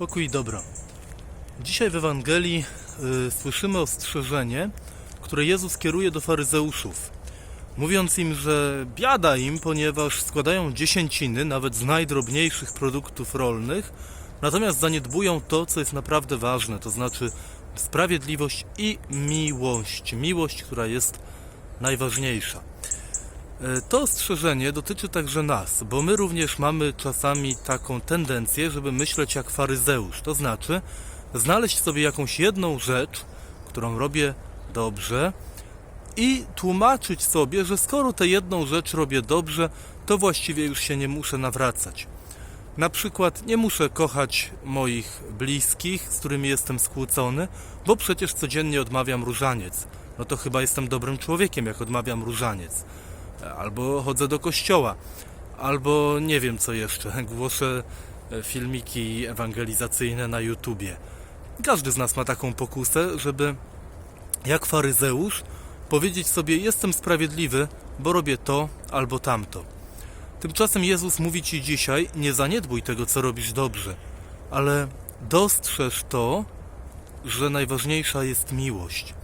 Pokój i dobro. Dzisiaj w Ewangelii y, słyszymy ostrzeżenie, które Jezus kieruje do faryzeuszów, mówiąc im, że biada im, ponieważ składają dziesięciny, nawet z najdrobniejszych produktów rolnych, natomiast zaniedbują to, co jest naprawdę ważne, to znaczy sprawiedliwość i miłość. Miłość, która jest najważniejsza. E, To ostrzeżenie dotyczy także nas, bo my również mamy czasami taką tendencję, żeby myśleć jak faryzeusz. To znaczy, znaleźć sobie jakąś jedną rzecz, którą robię dobrze i tłumaczyć sobie, że skoro tę jedną rzecz robię dobrze, to właściwie już się nie muszę nawracać. Na przykład nie muszę kochać moich bliskich, z którymi jestem skłócony, bo przecież codziennie odmawiam różaniec. No to chyba jestem dobrym człowiekiem, jak odmawiam różaniec albo chodzę do kościoła, albo nie wiem co jeszcze, głoszę e, filmiki ewangelizacyjne na YouTubie. Każdy z nas ma taką pokusę, żeby jak faryzeusz powiedzieć sobie: Jestem sprawiedliwy, bo robię to albo tamto. Tymczasem Jezus mówi ci dzisiaj: Nie zaniedbuj tego, co robisz dobrze, ale dostrzeż to, że najważniejsza jest miłość.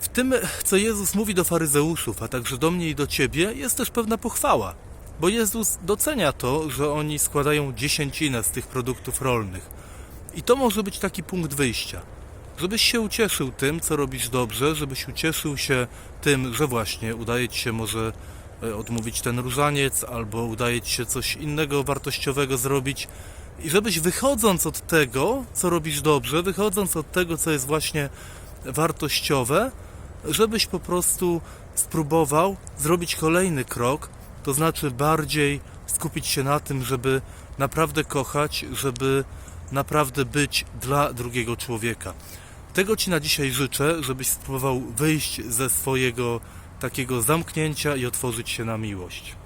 W tym, co Jezus mówi do faryzeuszów, a także do mnie i do ciebie, jest też pewna pochwała. Bo Jezus docenia to, że oni składają dziesięcinę z tych produktów rolnych. I to może być taki punkt wyjścia. Żebyś się ucieszył tym, co robisz dobrze, żebyś ucieszył się tym, że właśnie udaje ci się może e, odmówić ten różaniec, albo udaje ci się coś innego wartościowego zrobić. I żebyś wychodząc od tego, co robisz dobrze, wychodząc od tego, co jest właśnie wartościowe, żebyś po prostu spróbował zrobić kolejny krok, to znaczy bardziej skupić się na tym, żeby naprawdę kochać, żeby naprawdę być dla drugiego człowieka. Tego Ci na dzisiaj życzę, żebyś spróbował wyjść ze swojego takiego zamknięcia i otworzyć się na miłość.